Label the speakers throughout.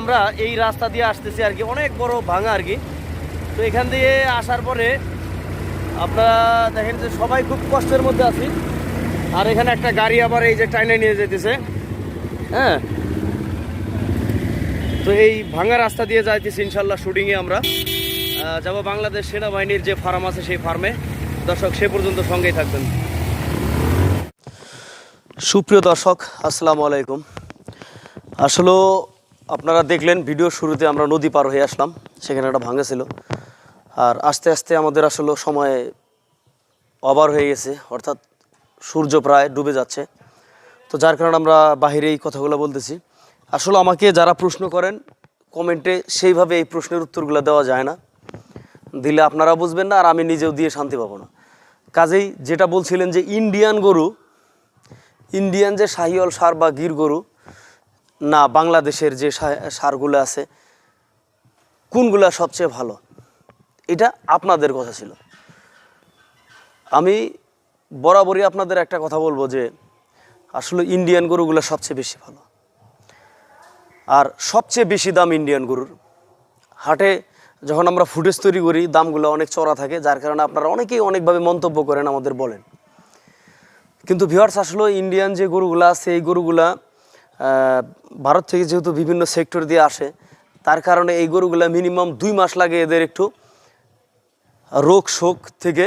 Speaker 1: আমরা এই রাস্তা দিয়ে আসতেছি আর কি, অনেক বড় ভাঙা আর কি। তো এখান দিয়ে আসার পরে আপনারা দেখেন যে সবাই খুব কষ্টের মধ্যে আছি। আর এখানে একটা গাড়ি আবার এই যে টাইনে নিয়ে যেতেছে হ্যাঁ। তো এই ভাঙা রাস্তা দিয়ে যাইতেছি ইনশাল্লাহ শুটিংয়ে আমরা। যাব বাংলাদেশ সেনাবাহিনীর যে ফার্ম আছে সেই ফার্মে। দর্শক, সে পর্যন্ত সঙ্গেই থাকবেন। সুপ্রিয় দর্শক, আসসালামু আলাইকুম। আসলে আপনারা দেখলেন, ভিডিও শুরুতে আমরা নদী পার হয়ে আসলাম, সেখানে একটা ভাঙা ছিল। আর আস্তে আস্তে আমাদের আসলে সময় অবার হয়ে গেছে, অর্থাৎ সূর্য প্রায় ডুবে যাচ্ছে। তো যার কারণে আমরা বাহিরে এই কথাগুলো বলতেছি। আসলে আমাকে যারা প্রশ্ন করেন, কমেন্টে সেইভাবে এই প্রশ্নের উত্তরগুলো দেওয়া যায় না। দিলে আপনারা বুঝবেন না, আর আমি নিজেও দিয়ে শান্তি পাবো না। কাজেই যেটা বলছিলেন যে, ইন্ডিয়ান গরু, ইন্ডিয়ান যে শাহিওয়াল সার বা গির গরু না, বাংলাদেশের যে সারগুলো আছে, কোনগুলা সবচেয়ে ভালো? এটা আপনাদের কথা ছিল। আমি বরাবরই আপনাদের একটা কথা বলব যে, আসলে ইন্ডিয়ান গরুগুলো সবচেয়ে বেশি ভালো। আর সবচেয়ে বেশি দাম ইন্ডিয়ান গরুর। হাটে যখন আমরা ফুটেজ তৈরি করি, দামগুলো অনেক চড়া থাকে, যার কারণে আপনারা অনেকেই অনেকভাবে মন্তব্য করেন আমাদের বলেন। কিন্তু ভিওয়ার্স আসলে ইন্ডিয়ান যে গরুগুলা আছে, এই গরুগুলা ভারত থেকে যেহেতু বিভিন্ন সেক্টর দিয়ে আসে, তার কারণে এই গরুগুলা মিনিমাম দুই মাস লাগে এদের একটু রোগ শোক থেকে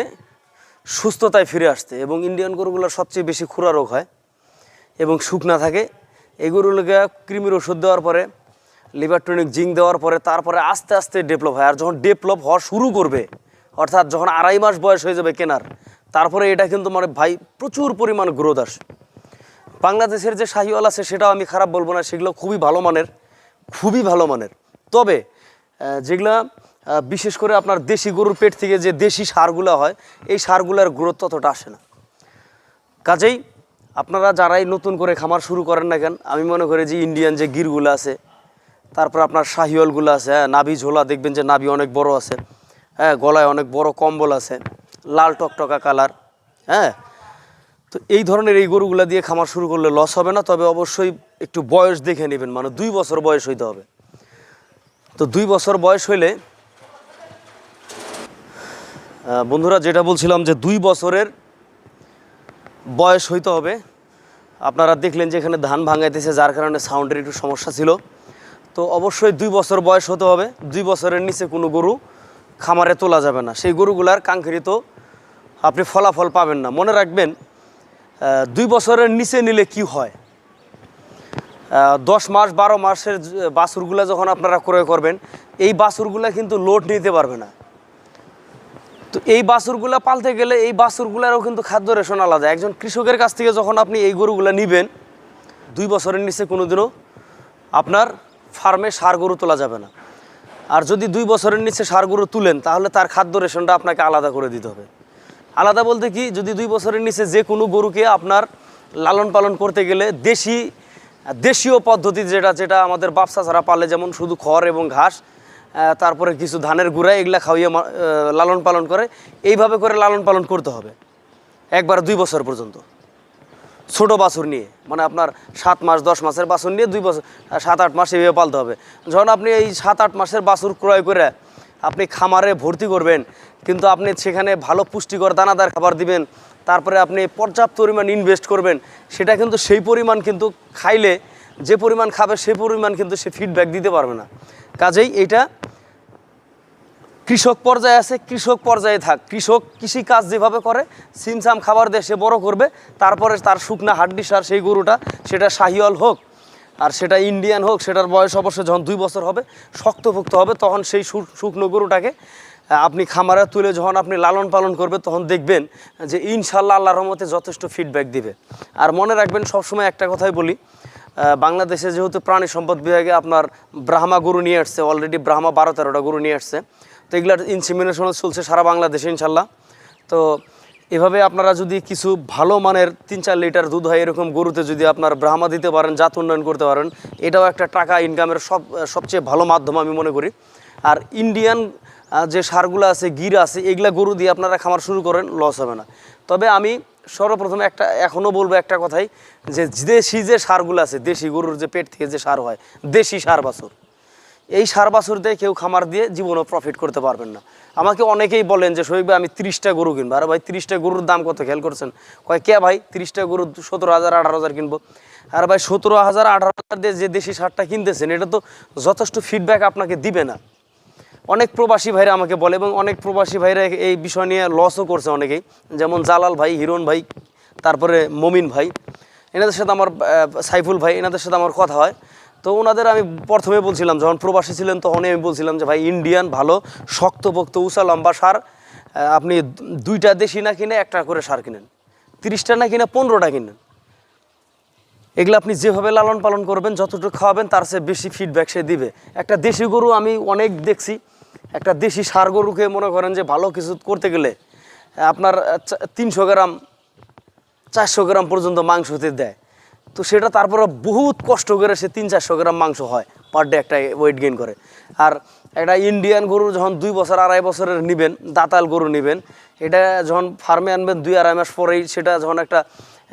Speaker 1: সুস্থতায় ফিরে আসতে। এবং ইন্ডিয়ান গরুগুলোর সবচেয়ে বেশি খুরা রোগ হয় এবং শুকনা থাকে। এই গরুগুলোকে কৃমির ওষুধ দেওয়ার পরে লিভার টনিক জিঙ্ক দেওয়ার পরে, তারপরে আস্তে আস্তে ডেভেলপ হয়। আর যখন ডেভেলপ হওয়া শুরু করবে, অর্থাৎ যখন আড়াই মাস বয়স হয়ে যাবে কেনার, তারপরে এটা কিন্তু মানে ভাই প্রচুর পরিমাণ গ্রোথ আসে। বাংলাদেশের যে শাহিওয়াল আছে, সেটাও আমি খারাপ বলব না, সেগুলো খুবই ভালো মানের, খুবই ভালো মানের। তবে যেগুলা বিশেষ করে আপনার দেশি গরুর পেট থেকে যে দেশি সারগুলো হয়, এই সারগুলোর গ্রোথ ততটা আসে না। কাজেই, আপনারা যারাই নতুন করে খামার শুরু করেন না কেন, আমি মনে করি যে ইন্ডিয়ান যে গিরগুলো আছে, তারপর আপনার শাহিওয়ালগুলো আছে হ্যাঁ নাভি ঝোলা দেখবেন যে নাভি অনেক বড় আছে হ্যাঁ গলায় অনেক বড় কম্বল আছে, লাল টকটকা কালার হ্যাঁ তো এই ধরনের এই গরুগুলা দিয়ে খামার শুরু করলে লস হবে না, তবে অবশ্যই একটু বয়স দেখে নেবেন মানে দুই বছর বয়স হইতে হবে। তো দুই বছর বয়স হইলে বন্ধুরা যেটা বলছিলাম যে দুই বছরের বয়স হইতে হবে, আপনারা দেখলেন যে এখানে ধান ভাঙাইতেছে, যার কারণে সাউন্ডের একটু সমস্যা ছিল। তো অবশ্যই দুই বছর বয়স হতে হবে, দুই বছরের নিচে কোনো গরু খামারে তোলা যাবে না। সেই গরুগুলার কাঙ্ক্ষিত আপনি ফলাফল পাবেন না। মনে রাখবেন দুই বছরের নিচে নিলে কি হয়? দশ মাস, বারো মাসের বাছুরগুলা যখন আপনারা ক্রয় করবেন, এই বাছুরগুলা কিন্তু লোড নিতে পারবে না। তো এই বাছুরগুলা পালতে গেলে এই বাছুরগুলারও কিন্তু খাদ্য রেশন আলাদা। একজন কৃষকের কাছ থেকে যখন আপনি এই গরুগুলা নিবেন, দুই বছরের নিচে কোনোদিনও আপনার ফার্মে সার গরু তোলা যাবে না। আর যদি দুই বছরের নিচে সার গরু তুলেন, তাহলে তার খাদ্য রেশনটা আপনাকে আলাদা করে দিতে হবে। আলাদা বলতে কি, যদি দুই বছরের নিচে যে কোনো গরুকে আপনার লালন পালন করতে গেলে দেশি, দেশীয় পদ্ধতি যেটা যেটা আমাদের বাপসা ছাড়া পালে, যেমন শুধু খড় এবং ঘাস তারপরে কিছু ধানের গুঁড়া এগুলা খাওয়িয়ে লালন পালন করে, এইভাবে করে লালন পালন করতে হবে, একবার দুই বছর পর্যন্ত। ছোট বাছুর নিয়ে মানে আপনার সাত মাস, দশ মাসের বাছুর নিয়ে দুই বছর, সাত আট মাস এভাবে পালতে হবে। যখন আপনি এই সাত আট মাসের বাছুর ক্রয় করে আপনি খামারে ভর্তি করবেন, কিন্তু আপনি সেখানে ভালো পুষ্টিকর দানাদার খাবার দিবেন, তারপরে আপনি পর্যাপ্ত পরিমাণ ইনভেস্ট করবেন, সেটা কিন্তু সেই পরিমাণ কিন্তু খাইলে যে পরিমাণ খাবে সেই পরিমাণ কিন্তু সে ফিডব্যাক দিতে পারবে না। কাজেই এটা কৃষক পর্যায়ে আছে, কৃষক পর্যায়ে থাক। কৃষক কৃষি কাজ যেভাবে করে সিমসাম খাবার দিয়ে সে বড় করবে, তারপরে তার শুকনা হাড্ডি সার, সেই গরুটা, সেটা শাহিওয়াল হোক আর সেটা ইন্ডিয়ান হোক, সেটার বয়স অবশ্যই যখন দুই বছর হবে, শক্তভুক্ত হবে, তখন সেই শুকনো গরুটাকে আপনি খামারে তুলে যখন আপনি লালন পালন করবে, তখন দেখবেন যে ইনশাল্লাহ আল্লাহর রহমতে যথেষ্ট ফিডব্যাক দিবে। আর মনে রাখবেন, সবসময় একটা কথাই বলি বাংলাদেশে যেহেতু প্রাণী সম্পদ বিভাগে আপনার ব্রাহ্মা গরু নিয়ে আসছে অলরেডি ব্রাহ্মা বারো তেরোটা গরু নিয়ে আসছে, তো এগুলার ইনসিমিনেশন চলছে সারা বাংলাদেশে ইনশাল্লাহ তো এভাবে আপনারা যদি কিছু ভালো মানের তিন চার লিটার দুধ হয় এরকম গরুতে যদি আপনার ব্রাহ্মা দিতে পারেন, জাত উন্নয়ন করতে পারেন, এটাও একটা টাকা ইনকামের সব, সবচেয়ে ভালো মাধ্যম আমি মনে করি। আর ইন্ডিয়ান যে সারগুলো আছে, গির আছে, এগুলা গরু দিয়ে আপনারা খামার শুরু করেন লস হবে না। তবে আমি সর্বপ্রথম একটা এখনও বলব একটা কথাই, যে দেশি যে সারগুলো আছে, দেশি গরুর যে পেট থেকে যে সার হয়, দেশি সার বাছুর। এই সার বাছুর দিয়ে কেউ খামার দিয়ে জীবনও প্রফিট করতে পারবেন না। আমাকে অনেকেই বলেন যে ভাই, আমি তিরিশটা গরু কিনবো। আরে ভাই, তিরিশটা গরুর দাম কত? খেয়াল করছেন? কয়, কে ভাই, তিরিশটা গরু সতেরো হাজার আঠারো হাজার কিনবো? আর ভাই, সতেরো হাজার আঠারো হাজার দিয়ে যে দেশি সারটা কিনতেছেন, এটা তো যথেষ্ট ফিডব্যাক আপনাকে দিবে না। অনেক প্রবাসী ভাইরা আমাকে বলে এবং অনেক প্রবাসী ভাইরা এই বিষয় নিয়ে লসও করছে অনেকেই। যেমন জালাল ভাই, হিরণ ভাই, তারপরে মমিন ভাই। এনাদের সাথে আমার সাইফুল ভাই, এনাদের সাথে আমার কথা হয়। তো ওনাদের আমি প্রথমে বলছিলাম, যখন প্রবাসী ছিলেন তখনই আমি বলছিলাম যে, ভাই ইন্ডিয়ান ভালো, শক্তপোক্ত উঁচা লম্বা সার আপনি দুইটা দেশি না কিনে একটা করে সার কিনেন, তিরিশটা না কিনে পনেরোটা কিনেন। এগুলো আপনি যেভাবে লালন পালন করবেন, যতটুকু খাওয়াবেন, তার চেয়ে বেশি ফিডব্যাক সে দিবে। একটা দেশি গরু আমি অনেক দেখছি, একটা দেশি সার গরুকে মনে করেন যে, ভালো কিছু করতে গেলে আপনার তিনশো গ্রাম, চারশো গ্রাম পর্যন্ত মাংস হতে দেয়। তো সেটা তারপরে বহুত কষ্ট করে সে তিন চারশো গ্রাম মাংস হয় পার ডে একটা ওয়েট গেইন করে। আর একটা ইন্ডিয়ান গরু যখন দুই বছর, আড়াই বছরের নেবেন, দাতাল গরু নেবেন, এটা যখন ফার্মে আনবেন দুই আড়াই মাস পরেই সেটা যখন একটা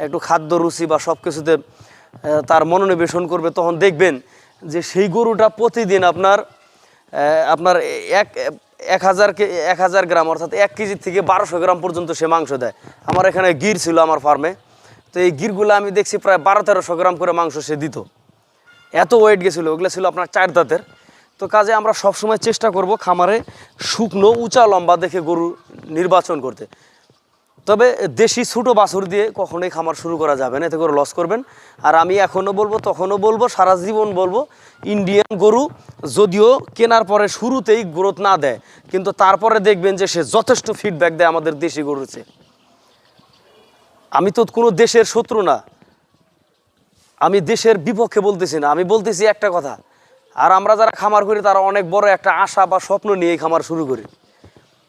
Speaker 1: একটু খাদ্য রুচি বা সব কিছুতে তার মনোনিবেশন করবে, তখন দেখবেন যে সেই গরুটা প্রতিদিন আপনার আপনার এক এক হাজার কে, এক হাজার গ্রাম অর্থাৎ এক কেজি থেকে বারোশো গ্রাম পর্যন্ত সে মাংস দেয়। আমার এখানে গির ছিল আমার ফার্মে তো এই গিরগুলো আমি দেখছি প্রায় বারো তেরোশো গ্রাম করে মাংস সে দিত। এত ওয়েট গেছিল, ওগুলো ছিল আপনার চার দাঁতের। তো কাজে আমরা সবসময় চেষ্টা করব খামারে শুকনো, উঁচা, লম্বা দেখে গরু নির্বাচন করতে। তবে দেশি ছোটো বাছুর দিয়ে কখনোই খামার শুরু করা যাবে না, এতে করে লস করবেন। আর আমি এখনও বলব, তখনও বলব, সারা জীবন বলব ইন্ডিয়ান গরু যদিও কেনার পরে শুরুতেই গ্রোথ না দেয়, কিন্তু তারপরে দেখবেন যে সে যথেষ্ট ফিডব্যাক দেয় আমাদের দেশি গরুর চেয়ে। আমি তো কোনো দেশের শত্রু না। আমি দেশের বিপক্ষে বলতেছি না। আমি বলতেছি একটা কথা। আর আমরা যারা খামার করি, তারা অনেক বড় একটা আশা বা স্বপ্ন নিয়ে খামার শুরু করি।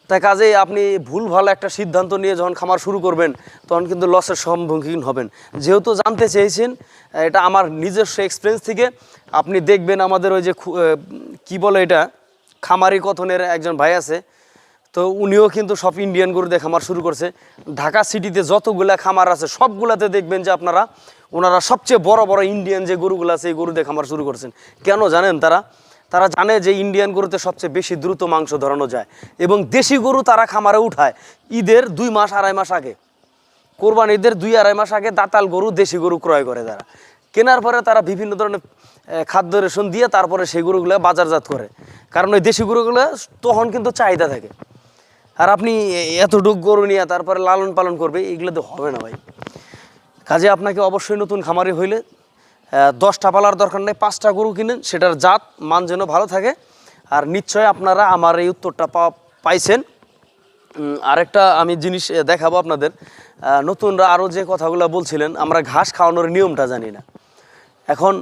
Speaker 1: তাই কাজেই আপনি ভুল ভালো একটা সিদ্ধান্ত নিয়ে যখন খামার শুরু করবেন, তখন কিন্তু লসের সম্মুখীন হবেন। যেহেতু জানতে চেয়েছেন, এটা আমার নিজস্ব এক্সপিরিয়েন্স থেকে। আপনি দেখবেন আমাদের ওই যে কি বলে এটা? খামারি কথনের একজন ভাই আছে। তো উনিও কিন্তু সব ইন্ডিয়ান গরু দিয়ে খামার শুরু করছে। ঢাকা সিটিতে যতগুলা খামার আছে, সবগুলাতে দেখবেন যে আপনারা, ওনারা সবচেয়ে বড় বড় ইন্ডিয়ান যে গরুগুলো আছে, এই গরু দিয়ে খামার শুরু করছেন। কেন জানেন তারা? তারা জানে যে ইন্ডিয়ান গরুতে সবচেয়ে বেশি দ্রুত মাংস ধরানো যায় এবং দেশি গরু তারা খামারে উঠায় ঈদের দুই মাস, আড়াই মাস আগে। কোরবান ঈদের দুই, আড়াই মাস আগে দাতাল গরু, দেশি গরু ক্রয় করে তারা। কেনার পরে তারা বিভিন্ন ধরনের খাদ্য রেশন দিয়ে তারপরে সেই গরুগুলো বাজারজাত করে। কারণ ওই দেশি গরুগুলো তখন কিন্তু চাহিদা থাকে। আর আপনি এতটুক গরু নিয়ে তারপরে লালন পালন করবে, এগুলো তো হবে না ভাই। কাজে আপনাকে অবশ্যই নতুন খামারি হইলে দশটা পালার দরকার নেই, পাঁচটা গরু কিনেন, সেটার জাত, মান যেন ভালো থাকে। আর নিশ্চয় আপনারা আমার এই উত্তরটা পাইছেন। আরেকটা আমি জিনিস দেখাবো আপনাদের। নতুনরা আরও যে কথাগুলো বলছিলেন, আমরা ঘাস খাওয়ানোর নিয়মটা জানি না। এখন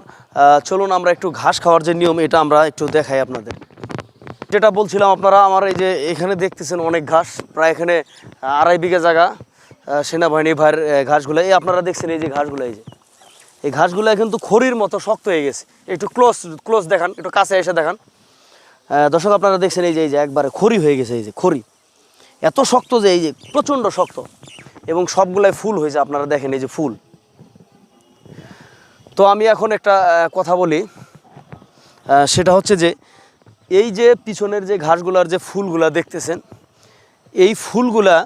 Speaker 1: চলুন আমরা একটু ঘাস খাওয়ার যে নিয়ম, এটা আমরা একটু দেখাই আপনাদের। যেটা বলছিলাম আপনারা, আমার এই যে এখানে দেখতেছেন অনেক ঘাস, প্রায় এখানে আড়াই বিঘা জায়গা সেনাবাহিনী ভাইয়ের ঘাসগুলো। এই আপনারা দেখছেন এই যে ঘাসগুলো, এই যে। এই ঘাসগুলো কিন্তু খড়ির মতো শক্ত হয়ে গেছে। একটু ক্লোজ ক্লোজ দেখান, একটু কাছে এসে দেখান। দর্শক, আপনারা দেখছেন এই যে এই যে একবারে খড়ি হয়ে গেছে, এই যে খড়ি। এত শক্ত যে, এই যে প্রচণ্ড শক্ত। এবং সবগুলাই ফুল হয়েছে, আপনারা দেখেন এই যে ফুল। তো আমি এখন একটা কথা বলি। সেটা হচ্ছে যে এই যে পিছনের যে ঘাসগুলার যে ফুলগুলা দেখতেছেন, এই ফুলগুলা,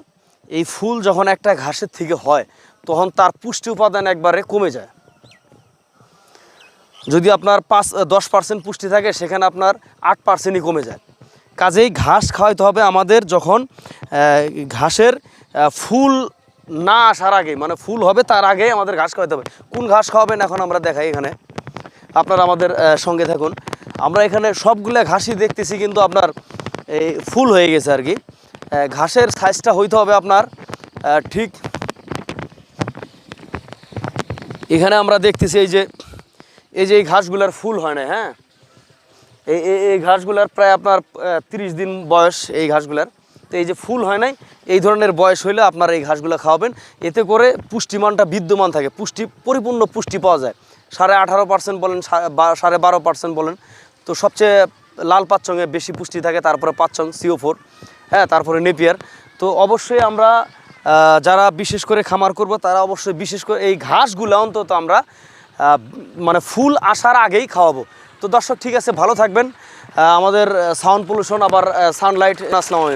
Speaker 1: এই ফুল যখন একটা ঘাসের থেকে হয়, তখন তার পুষ্টি উপাদান একবারে কমে যায়। যদি আপনার পাঁচ দশ পার্সেন্ট পুষ্টি থাকে, সেখানে আপনার আট পার্সেন্টই কমে যায়। কাজেই ঘাস খাওয়াইতে হবে আমাদের যখন ঘাসের ফুল না আসার আগে মানে ফুল হবে তার আগে আমাদের ঘাস খাওয়াইতে হবে। কোন ঘাস খাওয়াবেন এখন আমরা দেখাই এখানে। আপনারা আমাদের সঙ্গে থাকুন। আমরা এখানে সবগুলো ঘাসই দেখতেছি কিন্তু আপনার এই ফুল হয়ে গেছে আর কি। ঘাসের সাইজটা হইতে হবে আপনার ঠিক এখানে আমরা দেখতেছি এই যে এই যে এই ঘাসগুলার ফুল হয় না হ্যাঁ? এই, এই- ঘাসগুলার প্রায় আপনার তিরিশ দিন বয়স এই ঘাসগুলার। তো এই যে ফুল হয় নাই, এই ধরনের বয়স হইলে আপনার এই ঘাসগুলো খাওয়াবেন। এতে করে পুষ্টিমানটা বিদ্যমান থাকে, পুষ্টি, পরিপূর্ণ পুষ্টি পাওয়া যায়। সাড়ে আঠারো পার্সেন্ট বলেন সাড়ে বারো পার্সেন্ট বলেন। তো সবচেয়ে লাল পাচ্চঙে বেশি পুষ্টি থাকে, তারপরে পাচ্চং সিও ফোর হ্যাঁ তারপরে নেপিয়ার। তো অবশ্যই আমরা যারা বিশেষ করে খামার করব, তারা অবশ্যই বিশেষ করে এই ঘাসগুলো অন্তত আমরা মানে ফুল আসার আগেই খাওয়াবো। তো দর্শক, ঠিক আছে, ভালো থাকবেন। আমাদের সাউন্ড পলিউশন আবার সানলাইট আসসালামু